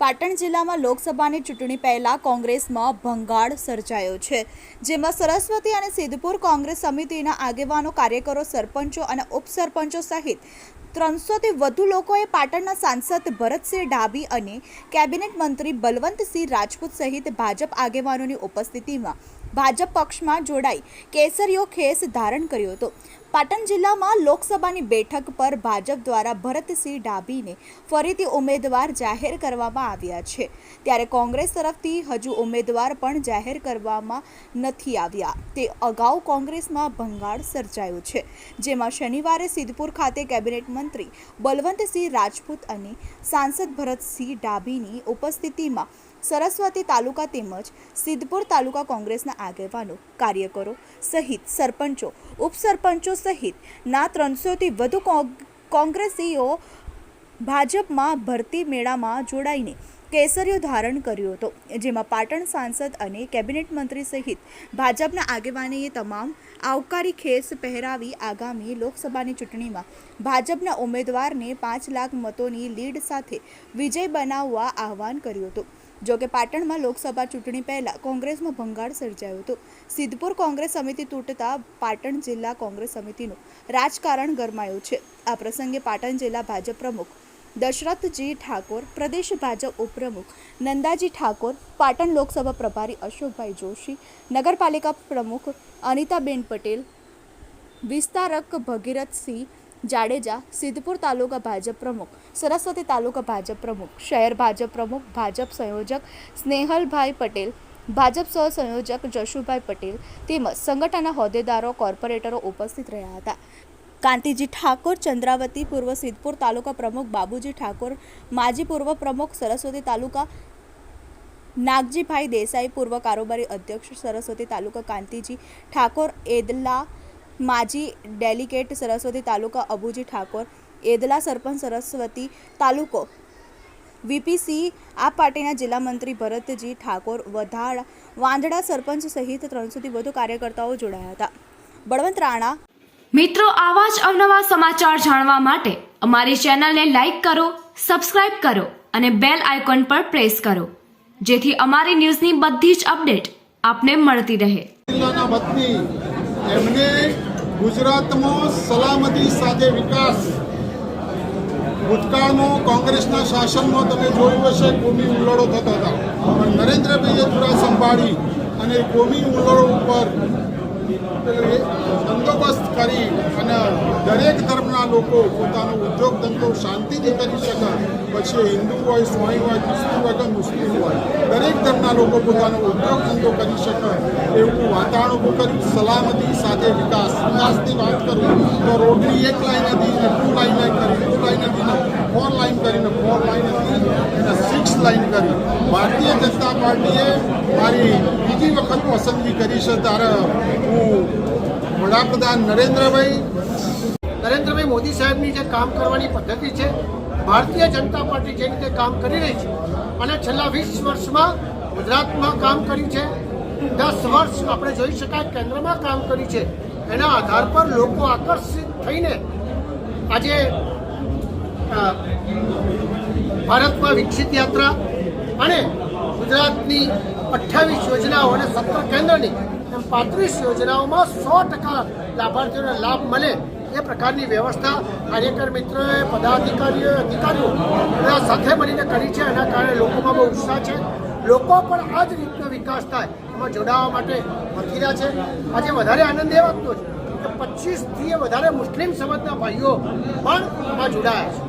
પાટણ જિલ્લામાં લોકસભાની ચૂંટણી પહેલાં કોંગ્રેસમાં ભંગાળ સર્જાયો છે, જેમાં સરસ્વતી અને સિદ્ધપુર કોંગ્રેસ સમિતિના આગેવાનો, કાર્યકરો, સરપંચો અને ઉપસરપંચો સહિત ત્રણસોથી વધુ લોકોએ પાટણના સાંસદ ભરતસિંહ ડાબી અને કેબિનેટ મંત્રી બલવંતસિંહ રાજપૂત સહિત ભાજપ આગેવાનોની ઉપસ્થિતિમાં ભાજપ પક્ષમાં જોડાઈ કેસરીયો ખેસ ધારણ કર્યો હતો. પાટણ જિલ્લામાં લોકસભાની બેઠક પર ભાજપ દ્વારા ભરતસિંહ ડાભીને ફરીથી ઉમેદવાર જાહેર કરવામાં આવ્યા છે. ત્યારે કોંગ્રેસ તરફથી હજુ ઉમેદવાર પણ જાહેર કરવામાં નથી આવ્યા. તે અગાઉ કોંગ્રેસમાં ભંગાળ સર્જાયો છે, જેમાં શનિવારે સિદ્ધપુર ખાતે કેબિનેટ મંત્રી બલવંતસિંહ રાજપૂત અને સાંસદ ભરતસિંહ ડાભીની ઉપસ્થિતિમાં સરસ્વતી તાલુકા તેમજ સિદ્ધપુર તાલુકા કોંગ્રેસના આગેવાનો, કાર્યકરો સહિત સરપંચો, ઉપસરપંચો સહિત ના ત્રણસોથી વધુ કોંગ- કોંગ્રેસીઓ ભાજપમાં ભરતી મેળામાં જોડાઈને કેસરિયો ધારણ કર્યો હતો, જેમાં પાટણ સાંસદ અને કેબિનેટ મંત્રી સહિત ભાજપના આગેવાનીએ તમામ આવકારી ખેસ પહેરાવી આગામી લોકસભાની ચૂંટણીમાં ભાજપના ઉમેદવારને પાંચ લાખ મતોની લીડ સાથે વિજય બનાવવા આહવાન કર્યું હતું. જો કે પાટણમાં લોકસભા ચૂંટણી પહેલા કોંગ્રેસમાં ભંગાણ સર્જાયો હતો. સિદ્ધપુર કોંગ્રેસ સમિતિ તૂટતા પાટણ જિલ્લા કોંગ્રેસ સમિતિનું રાજકારણ ગરમાયું છે. આ પ્રસંગે પાટણ જિલ્લા ભાજપ પ્રમુખ દશરથજી ઠાકોર, પ્રદેશ ભાજપ ઉપપ્રમુખ નંદાજી ઠાકોર, પાટણ લોકસભા પ્રભારી અશોકભાઈ જોશી, નગરપાલિકા પ્રમુખ અનિતાબેન પટેલ, વિસ્તારક ભગીરથસિંહ જાડેજા સિદ્ધપુર તાલુકા ભાજપ પ્રમુખ, સરસ્વતી તાલુકા ભાજપ પ્રમુખ, શહેર ભાજપ પ્રમુખ, ભાજપ સંયોજક સ્નેહલભાઈ પટેલ, ભાજપ સહસંયોજક જશુભાઈ પટેલ તેમજ સંગઠનના હોદ્દેદારો, કોર્પોરેટરો ઉપસ્થિત રહ્યા હતા. કાંતિજી ઠાકોર, ચંદ્રાવતી પૂર્વ સિદ્ધપુર તાલુકા પ્રમુખ, બાબુજી ઠાકોર, માજી પૂર્વ પ્રમુખ, સરસ્વતી તાલુકા નાગજીભાઈ દેસાઈ, પૂર્વ કારોબારી અધ્યક્ષ, સરસ્વતી તાલુકા કાંતિજી ઠાકોર, એદલા માજી ડેલિગેટ સરસ્વતી તાલુકા અબુજી ઠાકોર એદલા સરપંચ સરસ્વતી તાલુકો. વીપીસી આ પાર્ટીના જિલ્લા મંત્રી ભરતજી ઠાકોર વધાળ વાંદડા સરપંચ સહિત ત્રણસોથી વધુ કાર્યકર્તાઓ જોડાયા હતા. બળવંત રાણા. મિત્રો આવા જ અવનવા સમાચાર જાણવા માટે અમારી ચેનલને લાઈક કરો સબસ્ક્રાઇબ કરો અને બેલ આઇકોન પર પ્રેસ કરો જેથી અમારી ન્યૂઝની બધી જ અપડેટ આપને મળતી રહે. એમને ગુજરાતમાં સલામતી સાથે વિકાસ. ભૂતકાળમાં કોંગ્રેસના શાસનમાં તમે જોયું હશે, કોમી ઉલ્લડો થતા હતા. પણ નરેન્દ્રભાઈએ ધુરા સંભાળી અને કોમી ઉલ્લડો ઉપર બંદોબસ્ત કરી અને દરેક ધર્મના લોકો પોતાનો ઉદ્યોગ ધંધો શાંતિથી કરી શકે. પછી હિન્દુ હોય સ્વાઈ હોય, ખ્રિસ્તી હોય કે મુસ્લિમ હોય, દરેક ધર્મના લોકો પોતાનો ઉદ્યોગ ધંધો કરી શકે એવું વાતાવરણ ઊભું કર્યું. સલામતી સાથે વિકાસ. વિકાસની વાત કરું તો રોડની એક લાઈન હતી ને ટુ લાઈન કરી, ટુ લાઈન હતી ને ફોર લાઈન કરીને ફોર લાઈન હતી અને સિક્સ લાઈન કરી. ભારતીય જનતા પાર્ટીએ મારી બીજી વખત પસંદગી કરી છે. ત્યારે વડાપ્રધાન નરેન્દ્રભાઈ. નરેન્દ્રભાઈ મોદી સાહેબની જે કામ કરવાની પદ્ધતિ છે, ભારતીય જનતા પાર્ટી જે રીતે કામ કરી રહી છે અને છેલ્લા વીસ વર્ષમાં ગુજરાતમાં કામ કર્યું છે, દસ વર્ષ આપણે જોઈ શકાય કેન્દ્રમાં કામ કર્યું છે. એના આધાર પર લોકો આકર્ષિત થઈને આજે ભારતમાં વિકસિત યાત્રા અને ગુજરાતની અઠ્ઠાવીસ યોજનાઓ અને સત્તર કેન્દ્રની એમ પાંત્રીસ યોજનાઓમાં સો ટકા લાભાર્થીઓને લાભ મળે એ પ્રકારની વ્યવસ્થા કાર્યકર મિત્રોએ, પદાધિકારીઓ, અધિકારીઓ બધા સાથે મળીને કરી છે. એના કારણે લોકોમાં બહુ ઉત્સાહ છે. લોકો પણ આ જ રીતનો વિકાસ થાય એમાં જોડાવા માટે રહ્યા છે. આજે વધારે આનંદ એ વાતનો છે કે પચીસથી વધારે મુસ્લિમ સમાજના ભાઈઓ પણ એમાં જોડાયા છે.